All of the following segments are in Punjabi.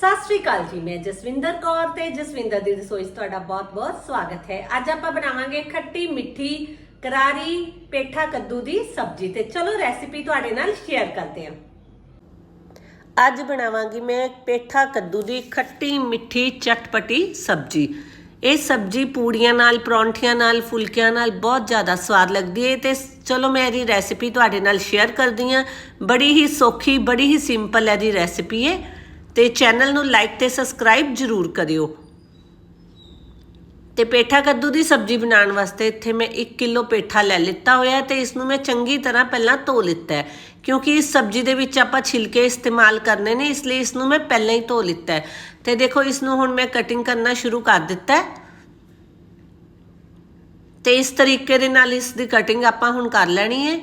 ਸਤਿ ਸ਼੍ਰੀ ਅਕਾਲ ਜੀ, ਮੈਂ ਜਸਵਿੰਦਰ ਕੌਰ ਤੇ ਜਸਵਿੰਦਰ ਦੀ ਰਸੋਈ 'ਚ ਤੁਹਾਡਾ ਬਹੁਤ-ਬਹੁਤ ਸਵਾਗਤ ਹੈ। ਅੱਜ ਆਪਾਂ ਬਣਾਵਾਂਗੇ ਖੱਟੀ ਮਿੱਠੀ ਕਰਾਰੀ ਪੇਠਾ ਕੱਦੂ ਦੀ ਸਬਜ਼ੀ ਤੇ ਚਲੋ ਰੈਸਿਪੀ ਤੁਹਾਡੇ ਨਾਲ ਸ਼ੇਅਰ ਕਰਦੇ ਹਾਂ। ਅੱਜ ਬਣਾਵਾਂਗੀ ਮੈਂ ਪੇਠਾ ਕੱਦੂ ਦੀ ਖੱਟੀ ਮਿੱਠੀ ਚਟਪਟੀ ਸਬਜ਼ੀ। ਇਹ ਸਬਜ਼ੀ ਪੂੜੀਆਂ ਨਾਲ, ਪਰੌਂਠੀਆਂ ਨਾਲ, ਫੁਲਕਿਆਂ ਨਾਲ ਬਹੁਤ ਜ਼ਿਆਦਾ ਸਵਾਦ ਲੱਗਦੀ ਹੈ ਤੇ ਚਲੋ ਮੈਂ ਇਹਦੀ ਰੈਸਿਪੀ ਤੁਹਾਡੇ ਨਾਲ ਸ਼ੇਅਰ ਕਰਦੀ ਹਾਂ। ਬੜੀ ਹੀ ਸੌਖੀ, ਬੜੀ ਹੀ ਸਿੰਪਲ ਇਹਦੀ ਰੈਸਿਪੀ ਹੈ ਤੇ ਚੈਨਲ ਨੂੰ ਲਾਈਕ ਤੇ ਸਬਸਕ੍ਰਾਈਬ ਜਰੂਰ ਕਰਿਓ। ਤੇ ਪੇਠਾ ਕੱਦੂ ਦੀ ਸਬਜ਼ੀ ਬਣਾਉਣ ਵਾਸਤੇ ਇੱਥੇ ਮੈਂ 1 ਕਿਲੋ ਪੇਠਾ ਲੈ ਲਿੱਤਾ ਹੋਇਆ ਹੈ ਤੇ ਇਸ ਨੂੰ ਮੈਂ ਚੰਗੀ ਤਰ੍ਹਾਂ ਪਹਿਲਾਂ ਧੋ ਲਿੱਤਾ ਹੈ, ਕਿਉਂਕਿ ਇਸ ਸਬਜ਼ੀ ਦੇ ਵਿੱਚ ਆਪਾਂ ਛਿਲਕੇ ਇਸਤੇਮਾਲ ਕਰਨੇ ਨੇ, ਇਸ ਲਈ ਇਸ ਨੂੰ ਮੈਂ ਪਹਿਲਾਂ ਹੀ ਧੋ ਲਿੱਤਾ ਹੈ। ਤੇ ਦੇਖੋ ਇਸ ਨੂੰ ਹੁਣ ਮੈਂ ਕਟਿੰਗ ਕਰਨਾ ਸ਼ੁਰੂ ਕਰ ਦਿੱਤਾ ਹੈ। ਤੇ ਇਸ ਤਰੀਕੇ ਦੇ ਨਾਲ ਇਸ ਦੀ ਕਟਿੰਗ ਆਪਾਂ ਹੁਣ ਕਰ ਲੈਣੀ ਹੈ।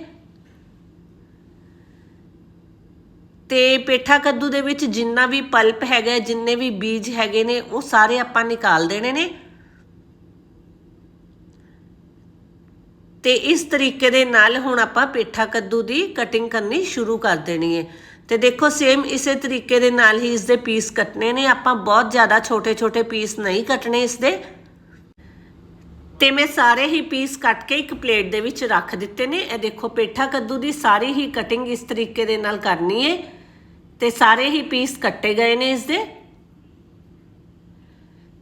ਤੇ ਪੇਠਾ ਕੱਦੂ ਦੇ ਵਿੱਚ ਜਿੰਨਾ ਵੀ ਪਲਪ ਹੈਗਾ, ਜਿੰਨੇ ਵੀ ਬੀਜ ਹੈਗੇ ਨੇ, ਉਹ ਸਾਰੇ ਆਪਾਂ ਨਿਕਾਲ ਦੇਣੇ ਨੇ। ਤੇ ਇਸ ਤਰੀਕੇ ਦੇ ਨਾਲ ਹੁਣ ਆਪਾਂ ਪੇਠਾ ਕੱਦੂ ਦੀ ਕਟਿੰਗ ਕਰਨੀ ਸ਼ੁਰੂ ਕਰ ਦੇਣੀ ਹੈ। ਤੇ ਦੇਖੋ ਸੇਮ ਇਸੇ ਤਰੀਕੇ ਦੇ ਨਾਲ ਹੀ ਇਸ ਦੇ ਪੀਸ ਕੱਟਨੇ ਨੇ। ਆਪਾਂ ਬਹੁਤ ਜ਼ਿਆਦਾ ਛੋਟੇ-ਛੋਟੇ ਪੀਸ ਨਹੀਂ ਕੱਟਣੇ ਇਸ ਦੇ ਤੇ ਮੈਂ ਸਾਰੇ ਹੀ ਪੀਸ ਕੱਟ ਕੇ ਇੱਕ ਪਲੇਟ ਦੇ ਵਿੱਚ ਰੱਖ ਦਿੱਤੇ ਨੇ। ਇਹ ਦੇਖੋ, ਪੇਠਾ ਕੱਦੂ ਦੀ ਸਾਰੀ ਹੀ ਕਟਿੰਗ ਇਸ ਤਰੀਕੇ ਦੇ ਨਾਲ ਕਰਨੀ ਹੈ। ਤੇ ਸਾਰੇ ਹੀ ਪੀਸ ਕੱਟੇ ਗਏ ਨੇ ਇਸ ਦੇ।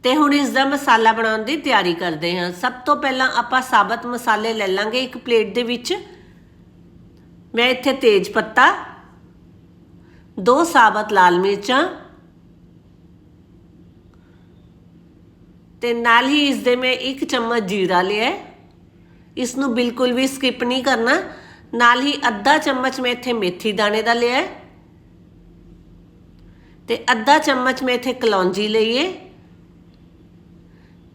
ਤੇ ਹੁਣ ਇਸ ਦਾ ਮਸਾਲਾ ਬਣਾਉਣ ਦੀ ਤਿਆਰੀ ਕਰਦੇ ਹਾਂ। ਸਭ ਤੋਂ ਪਹਿਲਾਂ ਆਪਾਂ ਸਾਬਤ ਮਸਾਲੇ ਲੈ ਲਾਂਗੇ ਇੱਕ ਪਲੇਟ ਦੇ ਵਿੱਚ। ਮੈਂ ਇੱਥੇ ਤੇਜ ਪੱਤਾ, ਦੋ ਸਾਬਤ ਲਾਲ ਮਿਰਚਾਂ ਤੇ ਨਾਲ ਹੀ ਇਸ ਦੇ ਮੈਂ ਇੱਕ ਚਮਚ ਜੀਰਾ ਲਿਆ। ਹੈ। ਇਸ ਨੂੰ ਬਿਲਕੁਲ ਵੀ ਸਕਿਪ ਨਹੀਂ ਕਰਨਾ। ਨਾਲ ਹੀ ਅੱਧਾ ਚਮਚ ਮੈਂ ਇੱਥੇ ਮੇਥੀ ਦਾਣੇ ਦਾ ਲਿਆ। ਹੈ ਤੇ ਅੱਧਾ ਚਮਚ ਮੈਂ ਇੱਥੇ ਕਲੌਂਜੀ ਲਈਏ ਹੈ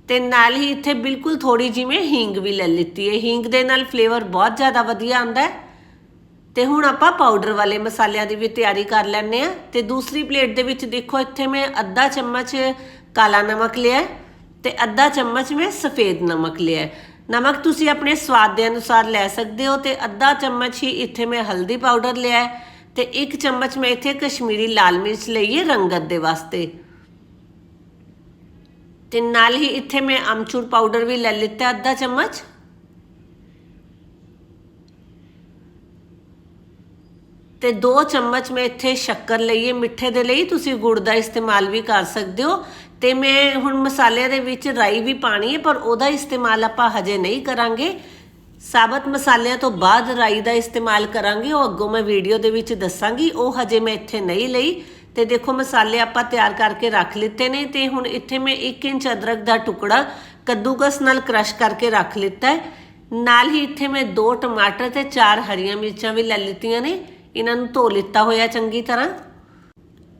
ਤੇ ਨਾਲ ਹੀ ਇੱਥੇ ਬਿਲਕੁਲ ਥੋੜੀ ਜਿਹੀ ਮੈਂ ਹੀਂਗ ਵੀ ਲੈ ਲਿੱਤੀ ਹੈ ਹਿੰਗ ਦੇ ਨਾਲ ਫਲੇਵਰ ਬਹੁਤ ਜ਼ਿਆਦਾ ਵਧੀਆ ਆਉਂਦਾ ਹੈ। ਤੇ ਹੁਣ ਆਪਾਂ ਪਾਊਡਰ ਵਾਲੇ ਮਸਾਲਿਆਂ ਦੀ ਵੀ ਤਿਆਰੀ ਕਰ ਲੈਣੇ ਆ ਤੇ ਦੂਸਰੀ ਪਲੇਟ ਦੇ ਵਿੱਚ ਦੇਖੋ, ਇੱਥੇ ਮੈਂ ਅੱਧਾ ਚਮਚ ਕਾਲਾ ਨਮਕ ਲਿਆ ਹੈ ਤੇ ਅੱਧਾ ਚਮਚ ਮੈਂ ਸਫੇਦ ਨਮਕ ਲਿਆ ਨਮਕ ਤੁਸੀਂ ਆਪਣੇ ਸਵਾਦ ਦੇ ਅਨੁਸਾਰ ਲੈ ਸਕਦੇ ਹੋ ਤੇ ਅੱਧਾ ਚਮਚ ਹੀ ਇੱਥੇ ਮੈਂ ਹਲਦੀ ਪਾਊਡਰ ਲਿਆ ਹੈ। ਤੇ ਇੱਕ ਚਮਚ ਮੈਂ ਇੱਥੇ ਕਸ਼ਮੀਰੀ ਲਾਲ ਮਿਰਚ ਲਈ ਹੈ ਰੰਗਤ ਦੇ ਵਾਸਤੇ। ਤੇ ਨਾਲ ਹੀ ਇੱਥੇ ਮੈਂ ਅਮਚੂਰ ਪਾਊਡਰ ਵੀ ਲੈ ਲਿੱਤਾ ਅੱਧਾ ਚਮਚ। ਤੇ 2 ਚਮਚ ਮੈਂ ਇੱਥੇ ਸ਼ੱਕਰ ਲਈਏ ਮਿੱਠੇ ਦੇ ਲਈ। ਤੁਸੀਂ ਗੁੜ ਦਾ ਇਸਤੇਮਾਲ ਵੀ ਕਰ ਸਕਦੇ ਹੋ। ਤੇ ਮੈਂ ਹੁਣ ਮਸਾਲਿਆਂ ਦੇ ਵਿੱਚ ਰਾਈ ਵੀ ਪਾਣੀ ਹੈ, ਪਰ ਉਹਦਾ ਇਸਤੇਮਾਲ ਆਪਾਂ ਹਜੇ ਨਹੀਂ ਕਰਾਂਗੇ। ਸਾਬਤ ਮਸਾਲਿਆਂ ਤੋਂ ਬਾਅਦ ਰਾਈ ਦਾ ਇਸਤੇਮਾਲ ਕਰਾਂਗੇ। ਉਹ ਅੱਗੋਂ ਮੈਂ ਵੀਡੀਓ ਦੇ ਵਿੱਚ ਦੱਸਾਂਗੀ। ਉਹ ਹਜੇ ਮੈਂ ਇੱਥੇ ਨਹੀਂ ਲਈ। ਤੇ ਦੇਖੋ, ਮਸਾਲੇ ਆਪਾਂ ਤਿਆਰ ਕਰਕੇ ਰੱਖ ਲਿੱਤੇ ਨੇ ਤੇ ਹੁਣ ਇੱਥੇ ਮੈਂ 1 ਇੰਚ ਅਦਰਕ ਦਾ ਟੁਕੜਾ ਕੱਦੂਕਸ ਨਾਲ ਕ੍ਰਸ਼ ਕਰਕੇ ਰੱਖ ਲਿੱਤਾ ਹੈ। ਨਾਲ ਹੀ ਇੱਥੇ ਮੈਂ 2 ਟਮਾਟਰ ਤੇ 4 ਹਰੀਆਂ ਮਿਰਚਾਂ ਵੀ ਲੈ ਲਿੱਤੀਆਂ ਨੇ। ਇਹਨਾਂ ਨੂੰ ਧੋ ਲਿੱਤਾ ਹੋਇਆ ਚੰਗੀ ਤਰ੍ਹਾਂ।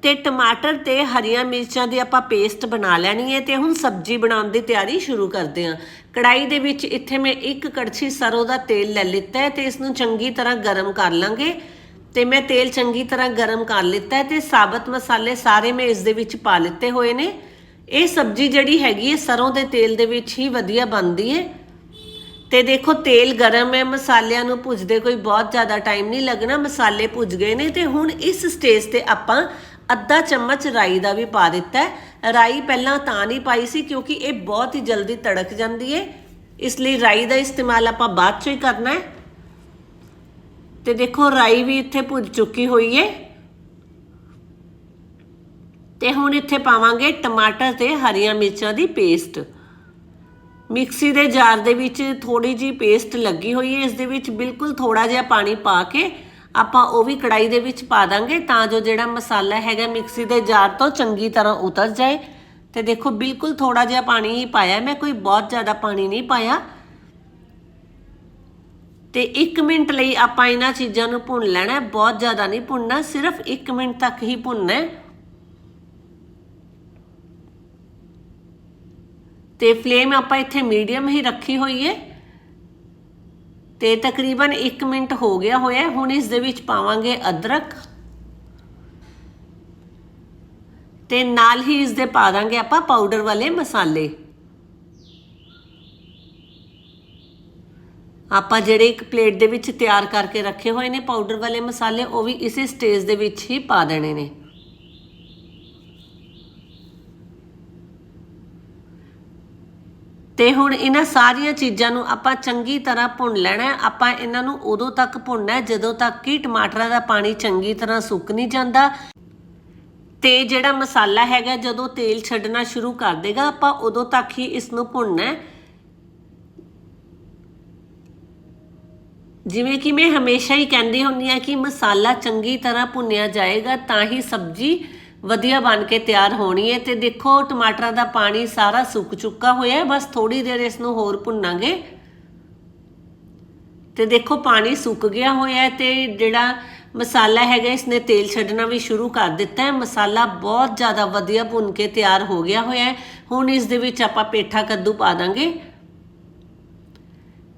ਤੇ ਟਮਾਟਰ ਤੇ ਹਰੀਆਂ ਮਿਰਚਾਂ ਦੀ ਆਪਾਂ ਪੇਸਟ ਬਣਾ ਲੈਣੀ ਹੈ ਤੇ ਹੁਣ ਸਬਜ਼ੀ ਬਣਾਉਣ ਦੀ ਤਿਆਰੀ ਸ਼ੁਰੂ ਕਰਦੇ ਹਾਂ। ਕੜਾਈ ਦੇ ਵਿੱਚ ਇੱਥੇ ਮੈਂ ਇੱਕ ਕੜਛੀ ਸਰੋਂ ਦਾ ਤੇਲ ਲੈ ਲਿੱਤਾ ਹੈ ਤੇ ਇਸ ਨੂੰ ਚੰਗੀ ਤਰ੍ਹਾਂ ਗਰਮ ਕਰ ਲਾਂਗੇ। ਤੇ ਮੈਂ ਤੇਲ ਚੰਗੀ ਤਰ੍ਹਾਂ ਗਰਮ ਕਰ ਲਿੱਤਾ ਹੈ ਤੇ ਸਾਬਤ ਮਸਾਲੇ ਸਾਰੇ ਮੈਂ ਇਸ ਦੇ ਵਿੱਚ ਪਾ ਲਿੱਤੇ ਹੋਏ ਨੇ। ਇਹ ਸਬਜ਼ੀ ਜਿਹੜੀ ਹੈਗੀ ਹੈ ਸਰੋਂ ਦੇ ਤੇਲ ਦੇ ਵਿੱਚ ਹੀ ਵਧੀਆ ਬਣਦੀ ਹੈ। ਤੇ ਦੇਖੋ ਤੇਲ ਗਰਮ ਹੈ, ਮਸਾਲਿਆਂ ਨੂੰ ਭੁੱਜਦੇ ਕੋਈ ਬਹੁਤ ਜ਼ਿਆਦਾ ਟਾਈਮ ਨਹੀਂ ਲੱਗਣਾ, ਮਸਾਲੇ ਭੁੱਜ ਗਏ ਨੇ ਤੇ ਹੁਣ ਇਸ ਸਟੇਜ ਤੇ ਆਪਾਂ ਅੱਧਾ ਚਮਚ ਰਾਈ ਦਾ ਵੀ ਪਾ ਦਿੱਤਾ ਰਾਈ ਪਹਿਲਾਂ ਤਾਂ ਨਹੀਂ ਪਾਈ ਸੀ ਕਿਉਂਕਿ ਇਹ ਬਹੁਤ ਹੀ ਜਲਦੀ ਤੜਕ ਜਾਂਦੀ ਹੈ ਇਸ ਲਈ ਰਾਈ ਦਾ ਇਸਤੇਮਾਲ ਆਪਾਂ ਬਾਅਦ 'ਚੋਂ ਹੀ ਕਰਨਾ ਹੈ। ਤੇ ਦੇਖੋ, ਰਾਈ ਵੀ ਇੱਥੇ ਭੁੱਜ ਚੁੱਕੀ ਹੋਈ ਹੈ ਤੇ ਹੁਣ ਇੱਥੇ ਪਾਵਾਂਗੇ ਟਮਾਟਰ ਤੇ ਹਰੀਆਂ ਮਿਰਚਾਂ ਦੀ ਪੇਸਟ। ਮਿਕਸੀ ਦੇ ਜਾਰ ਦੇ ਵਿੱਚ ਥੋੜੀ ਜੀ ਪੇਸਟ ਲੱਗੀ ਹੋਈ ਹੈ ਇਸ ਦੇ ਵਿੱਚ ਬਿਲਕੁਲ ਥੋੜਾ ਜਿਹਾ ਪਾਣੀ ਪਾ ਕੇ ਆਪਾਂ ਉਹ ਵੀ ਕੜਾਈ ਦੇ ਵਿੱਚ ਪਾ ਦਾਂਗੇ ਤਾਂ ਜੋ ਜਿਹੜਾ ਮਸਾਲਾ ਹੈਗਾ ਮਿਕਸੀ ਦੇ ਜਾਰ ਤੋਂ ਚੰਗੀ ਤਰ੍ਹਾਂ ਉਤਰ ਜਾਏ। ਤੇ ਦੇਖੋ, ਬਿਲਕੁਲ ਥੋੜਾ ਜਿਹਾ ਪਾਣੀ ਹੀ ਪਾਇਆ। ਮੈਂ ਕੋਈ ਬਹੁਤ ਜ਼ਿਆਦਾ ਪਾਣੀ ਨਹੀਂ ਪਾਇਆ। ਤੇ 1 ਮਿੰਟ ਲਈ ਆਪਾਂ ਇਹਨਾਂ ਚੀਜ਼ਾਂ ਨੂੰ ਭੁੰਨ ਲੈਣਾ ਬਹੁਤ ਜ਼ਿਆਦਾ ਨਹੀਂ ਭੁੰਨਣਾ, ਸਿਰਫ 1 ਮਿੰਟ ਤੱਕ ਹੀ ਭੁੰਨਣਾ ਹੈ। ਤੇ ਫਲੇਮ ਆਪਾਂ ਇੱਥੇ ਮੀਡੀਅਮ ਹੀ ਰੱਖੀ ਹੋਈ ਹੈ। ਤੇ ਤਕਰੀਬਨ 1 ਮਿੰਟ ਹੋ ਗਿਆ ਹੋਇਆ ਹੁਣ ਇਸ ਦੇ ਵਿੱਚ ਪਾਵਾਂਗੇ ਅਦਰਕ। ਤੇ ਨਾਲ ਹੀ ਇਸ ਦੇ ਪਾ ਦਾਂਗੇ ਆਪਾਂ ਪਾਊਡਰ ਵਾਲੇ ਮਸਾਲੇ। ਆਪਾਂ ਜਿਹੜੇ ਇੱਕ ਪਲੇਟ ਦੇ ਵਿੱਚ ਤਿਆਰ ਕਰਕੇ ਰੱਖੇ ਹੋਏ ਨੇ ਪਾਊਡਰ ਵਾਲੇ ਮਸਾਲੇ, ਉਹ ਵੀ ਇਸੇ ਸਟੇਜ ਦੇ ਵਿੱਚ ਹੀ ਪਾ ਦੇਣੇ ਨੇ। ਤੇ ਹੁਣ ਇਹਨਾਂ ਸਾਰੀਆਂ ਚੀਜ਼ਾਂ ਨੂੰ ਆਪਾਂ ਚੰਗੀ ਤਰ੍ਹਾਂ ਭੁੰਨ ਲੈਣਾ ਹੈ। ਆਪਾਂ ਇਹਨਾਂ ਨੂੰ ਉਦੋਂ ਤੱਕ ਭੁੰਨਣਾ ਹੈ ਜਦੋਂ ਤੱਕ ਕਿ ਟਮਾਟਰਾਂ ਦਾ ਪਾਣੀ ਚੰਗੀ ਤਰ੍ਹਾਂ ਸੁੱਕ ਨਹੀਂ ਜਾਂਦਾ। ਤੇ ਜਿਹੜਾ ਮਸਾਲਾ ਹੈਗਾ, ਜਦੋਂ ਤੇਲ ਛੱਡਣਾ ਸ਼ੁਰੂ ਕਰ ਦੇਗਾ, ਆਪਾਂ ਉਦੋਂ ਤੱਕ ਹੀ ਇਸ ਨੂੰ ਭੁੰਨਣਾ ਹੈ। ਜਿਵੇਂ ਕਿ ਮੈਂ ਹਮੇਸ਼ਾ ਹੀ ਕਹਿੰਦੀ ਹੁੰਦੀ ਆ ਕਿ ਮਸਾਲਾ ਚੰਗੀ ਤਰ੍ਹਾਂ ਭੁੰਨਿਆ ਜਾਏਗਾ, ਤਾਂ ਹੀ ਸਬਜ਼ੀ ਵਧੀਆ ਬਣ ਕੇ ਤਿਆਰ ਹੋਣੀ ਹੈ ਤੇ ਦੇਖੋ ਟਮਾਟਰਾਂ ਦਾ ਪਾਣੀ ਸਾਰਾ ਸੁੱਕ ਚੁੱਕਾ ਹੋਇਆ ਹੈ, ਬਸ ਥੋੜੀ ਦੇਰ ਇਸ ਨੂੰ ਹੋਰ ਭੁੰਨਾਂਗੇ। ਤੇ ਦੇਖੋ ਪਾਣੀ ਸੁੱਕ ਗਿਆ ਹੋਇਆ ਹੈ ਤੇ ਜਿਹੜਾ ਮਸਾਲਾ ਹੈਗਾ, ਇਸਨੇ ਤੇਲ ਛੱਡਣਾ ਵੀ ਸ਼ੁਰੂ ਕਰ ਦਿੱਤਾ ਹੈ। ਮਸਾਲਾ ਬਹੁਤ ਜ਼ਿਆਦਾ ਵਧੀਆ ਭੁੰਨ ਕੇ ਤਿਆਰ ਹੋ ਗਿਆ ਹੋਇਆ ਹੈ। ਹੁਣ ਇਸ ਦੇ ਵਿੱਚ ਆਪਾਂ ਪੇਠਾ ਕੱਦੂ ਪਾ ਦਾਂਗੇ।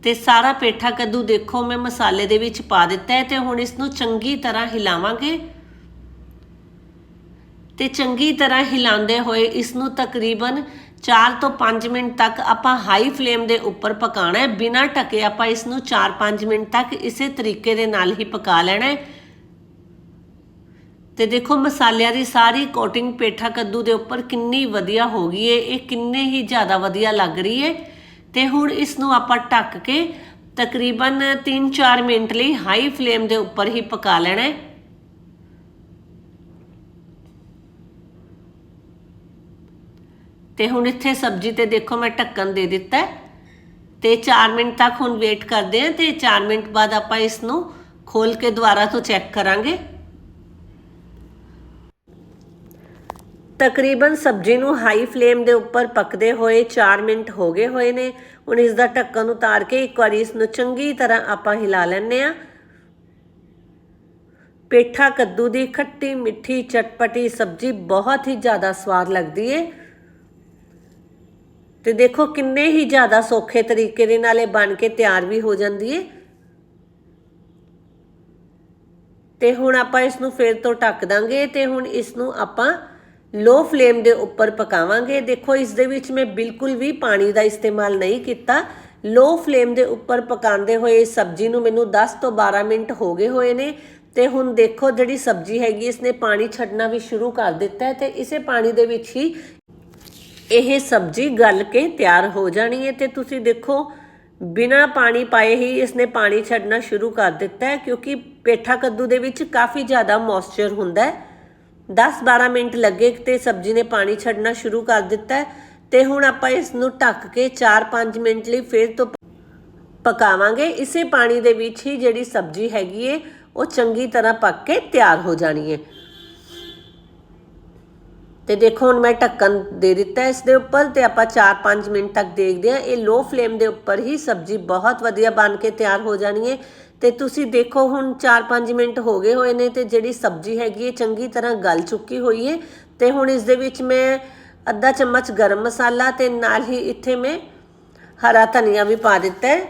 ਤੇ ਸਾਰਾ ਪੇਠਾ ਕੱਦੂ ਦੇਖੋ ਮੈਂ ਮਸਾਲੇ ਦੇ ਵਿੱਚ ਪਾ ਦਿੱਤਾ ਹੈ ਤੇ ਹੁਣ ਇਸ ਨੂੰ ਚੰਗੀ ਤਰ੍ਹਾਂ ਹਿਲਾਵਾਂਗੇ। ਤੇ ਚੰਗੀ ਤਰ੍ਹਾਂ ਹਿਲਾਉਂਦੇ ਹੋਏ ਇਸ ਨੂੰ ਤਕਰੀਬਨ 4 ਤੋਂ 5 ਮਿੰਟ ਤੱਕ ਆਪਾਂ ਹਾਈ ਫਲੇਮ ਦੇ ਉੱਪਰ ਪਕਾਣਾ ਹੈ। ਬਿਨਾਂ ਢਕੇ ਆਪਾਂ ਇਸ ਨੂੰ 4-5 ਮਿੰਟ ਤੱਕ ਇਸੇ ਤਰੀਕੇ ਦੇ ਨਾਲ ਹੀ ਪਕਾ ਲੈਣਾ ਹੈ। ਤੇ ਦੇਖੋ ਮਸਾਲਿਆਂ ਦੀ ਸਾਰੀ ਕੋਟਿੰਗ ਪੇਠਾ ਕੱਦੂ ਦੇ ਉੱਪਰ ਕਿੰਨੀ ਵਧੀਆ ਹੋ ਗਈ ਹੈ। ਇਹ ਕਿੰਨੇ ਹੀ ਜ਼ਿਆਦਾ ਵਧੀਆ ਲੱਗ ਰਹੀ ਹੈ। ਤੇ ਹੁਣ ਇਸ ਨੂੰ ਆਪਾਂ ਢੱਕ ਕੇ ਤਕਰੀਬਨ 3-4 ਮਿੰਟ ਲਈ ਹਾਈ ਫਲੇਮ ਦੇ ਉੱਪਰ ਹੀ ਪਕਾ ਲੈਣਾ ਹੈ। ਤੇ ਹੁਣ ਇੱਥੇ ਸਬਜ਼ੀ ਤੇ ਦੇਖੋ ਮੈਂ ਢੱਕਣ ਦੇ ਦਿੱਤਾ ਹੈ। ਤੇ 4 ਮਿੰਟ ਤੱਕ ਹੁਣ ਵੇਟ ਕਰਦੇ ਹਾਂ ਤੇ 4 ਮਿੰਟ ਬਾਅਦ ਆਪਾਂ ਇਸ ਨੂੰ ਖੋਲ ਕੇ ਦੁਬਾਰਾ ਤੋਂ ਚੈੱਕ ਕਰਾਂਗੇ। ਤਕਰੀਬਨ ਸਬਜ਼ੀ ਨੂੰ ਹਾਈ ਫਲੇਮ ਦੇ ਉੱਪਰ ਪੱਕਦੇ ਹੋਏ 4 ਮਿੰਟ ਹੋ ਗਏ ਹੋਏ ਨੇ। ਹੁਣ ਇਸ ਦਾ ਢੱਕਣ ਉਤਾਰ ਕੇ ਇੱਕ ਵਾਰੀ ਇਸ ਨੂੰ ਚੰਗੀ ਤਰ੍ਹਾਂ ਆਪਾਂ ਹਿਲਾ ਲੈਣੇ ਆ ਪੇਠਾ ਕੱਦੂ ਦੀ ਖੱਟੀ ਮਿੱਠੀ ਚਟਪਟੀ ਸਬਜ਼ੀ ਬਹੁਤ ਹੀ ਜ਼ਿਆਦਾ ਸਵਾਦ ਲੱਗਦੀ ਏ। ਤੇ ਦੇਖੋ ਕਿੰਨੇ ਹੀ ਜ਼ਿਆਦਾ ਸੌਖੇ ਤਰੀਕੇ ਦੇ ਨਾਲ ਇਹ ਬਣ ਕੇ ਤਿਆਰ ਵੀ ਹੋ ਜਾਂਦੀ ਏ। ਤੇ ਹੁਣ ਆਪਾਂ ਇਸ ਨੂੰ ਫੇਰ ਤੋਂ ਢੱਕ ਦਾਂਗੇ ਤੇ ਹੁਣ ਇਸ ਨੂੰ ਆਪਾਂ ਲੋ ਫਲੇਮ ਦੇ ਉੱਪਰ ਪਕਾਵਾਂਗੇ। ਦੇਖੋ ਇਸ ਦੇ ਵਿੱਚ ਮੈਂ ਬਿਲਕੁਲ ਵੀ ਪਾਣੀ ਦਾ ਇਸਤੇਮਾਲ ਨਹੀਂ ਕੀਤਾ। ਲੋ ਫਲੇਮ ਦੇ ਉੱਪਰ ਪਕਾਉਂਦੇ ਹੋਏ ਇਸ ਸਬਜ਼ੀ ਨੂੰ ਮੈਨੂੰ 10 ਤੋਂ 12 ਮਿੰਟ ਹੋ ਗਏ ਹੋਏ ਨੇ ਤੇ ਹੁਣ ਦੇਖੋ ਜਿਹੜੀ ਸਬਜ਼ੀ ਹੈਗੀ, ਇਸਨੇ ਪਾਣੀ ਛੱਡਣਾ ਵੀ ਸ਼ੁਰੂ ਕਰ ਦਿੱਤਾ ਹੈ ਤੇ ਇਸੇ ਪਾਣੀ ਦੇ ਵਿੱਚ ਹੀ ਇਹ ਸਬਜ਼ੀ ਗਲ ਕੇ ਤਿਆਰ ਹੋ ਜਾਣੀ ਹੈ ਤੇ ਤੁਸੀਂ ਦੇਖੋ, ਬਿਨਾ ਪਾਣੀ ਪਾਏ ਹੀ ਇਸਨੇ ਪਾਣੀ ਛੱਡਣਾ ਸ਼ੁਰੂ ਕਰ ਦਿੱਤਾ ਹੈ, ਕਿਉਂਕਿ ਪੇਠਾ ਕੱਦੂ ਦੇ ਵਿੱਚ ਕਾਫੀ ਜ਼ਿਆਦਾ ਮੌਇਸਚਰ ਹੁੰਦਾ ਹੈ। 10-12 ਮਿੰਟ ਲੱਗੇ ਤੇ ਸਬਜ਼ੀ ਨੇ ਪਾਣੀ ਛੱਡਣਾ ਸ਼ੁਰੂ ਕਰ ਦਿੱਤਾ ਹੈ ਤੇ ਹੁਣ ਆਪਾਂ ਇਸ ਨੂੰ ਢੱਕ ਕੇ 4-5 ਮਿੰਟ ਲਈ ਫਿਰ ਤੋਂ ਪਕਾਵਾਂਗੇ। ਇਸੇ ਪਾਣੀ ਦੇ ਵਿੱਚ ਹੀ ਜਿਹੜੀ ਸਬਜ਼ੀ ਹੈਗੀ ਏ ਉਹ ਚੰਗੀ ਤਰ੍ਹਾਂ ਪੱਕ ਕੇ ਤਿਆਰ ਹੋ ਜਾਣੀ ਏ ਤੇ ਦੇਖੋ, ਹੁਣ ਮੈਂ ਢੱਕਣ ਦੇ ਦਿੱਤਾ ਇਸ ਦੇ ਉੱਪਰ ਤੇ ਆਪਾਂ 4-5 ਮਿੰਟ ਤੱਕ ਦੇਖਦੇ ਹਾਂ। ਇਹ ਲੋ ਫਲੇਮ ਦੇ ਉੱਪਰ ਹੀ ਸਬਜ਼ੀ ਬਹੁਤ ਵਧੀਆ ਬਣ ਕੇ ਤਿਆਰ ਹੋ ਜਾਣੀ ਹੈ। ਤੇ ਤੁਸੀਂ ਦੇਖੋ, ਹੁਣ 4-5 ਮਿੰਟ ਹੋ ਗਏ ਹੋਏ ਨੇ ਤੇ ਜਿਹੜੀ ਸਬਜ਼ੀ ਹੈਗੀ ਹੈ ਚੰਗੀ ਤਰ੍ਹਾਂ ਗਲ ਚੁੱਕੀ ਹੋਈ ਹੈ। ਤੇ ਹੁਣ ਇਸ ਦੇ ਵਿੱਚ ਮੈਂ ਅੱਧਾ ਚਮਚ ਗਰਮ ਮਸਾਲਾ ਤੇ ਨਾਲ ਹੀ ਇੱਥੇ ਮੈਂ ਹਰਾ ਧਨੀਆ ਵੀ ਪਾ ਦਿੱਤਾ ਹੈ।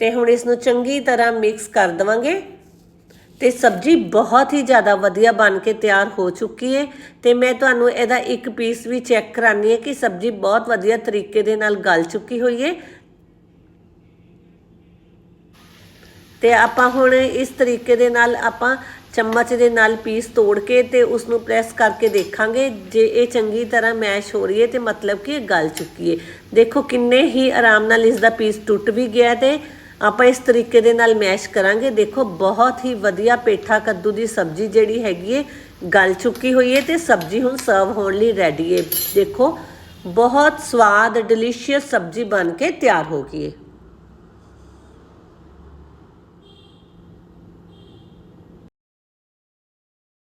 ਤੇ ਹੁਣ ਇਸ ਨੂੰ ਚੰਗੀ ਤਰ੍ਹਾਂ ਮਿਕਸ ਕਰ ਦਵਾਂਗੇ। ਤੇ ਸਬਜ਼ੀ ਬਹੁਤ ਹੀ ਜ਼ਿਆਦਾ ਵਧੀਆ ਬਣ ਕੇ ਤਿਆਰ ਹੋ ਚੁੱਕੀ ਹੈ ਤੇ ਮੈਂ ਤੁਹਾਨੂੰ ਇਹਦਾ ਇੱਕ ਪੀਸ ਵੀ ਚੈੱਕ ਕਰਾਨੀ ਹੈ ਕਿ ਸਬਜ਼ੀ ਬਹੁਤ ਵਧੀਆ ਤਰੀਕੇ ਦੇ ਨਾਲ ਗਲ ਚੁੱਕੀ ਹੋਈ ਹੈ ਤੇ ਆਪਾਂ ਹੁਣ ਇਸ ਤਰੀਕੇ ਦੇ ਨਾਲ ਆਪਾਂ ਚਮਚ ਦੇ ਨਾਲ ਪੀਸ ਤੋੜ ਕੇ ਤੇ ਉਸ ਨੂੰ ਪ੍ਰੈਸ ਕਰਕੇ ਦੇਖਾਂਗੇ। ਜੇ ਇਹ ਚੰਗੀ ਤਰ੍ਹਾਂ ਮੈਸ਼ ਹੋ ਰਹੀ ਹੈ ਤੇ ਮਤਲਬ ਕਿ ਇਹ ਗਲ ਚੁੱਕੀ ਹੈ ਦੇਖੋ ਕਿੰਨੇ ਹੀ ਆਰਾਮ ਨਾਲ ਇਸ ਦਾ ਪੀਸ ਟੁੱਟ ਵੀ ਗਿਆ ਤੇ ਆਪਾਂ ਇਸ ਤਰੀਕੇ ਦੇ ਨਾਲ ਮੈਸ਼ ਕਰਾਂਗੇ। ਦੇਖੋ, ਬਹੁਤ ਹੀ ਵਧੀਆ ਪੇਠਾ ਕੱਦੂ ਦੀ ਸਬਜ਼ੀ ਜਿਹੜੀ ਹੈਗੀ ਹੈ ਗਲ ਚੁੱਕੀ ਹੋਈ ਹੈ ਤੇ ਸਬਜ਼ੀ ਹੁਣ ਸਰਵ ਹੋਣ ਲਈ ਰੈਡੀ ਏ। ਦੇਖੋ, ਬਹੁਤ ਸਵਾਦ ਡਿਲੀਸ਼ੀਅਸ ਸਬਜ਼ੀ ਬਣ ਕੇ ਤਿਆਰ ਹੋ ਗਈ ਹੈ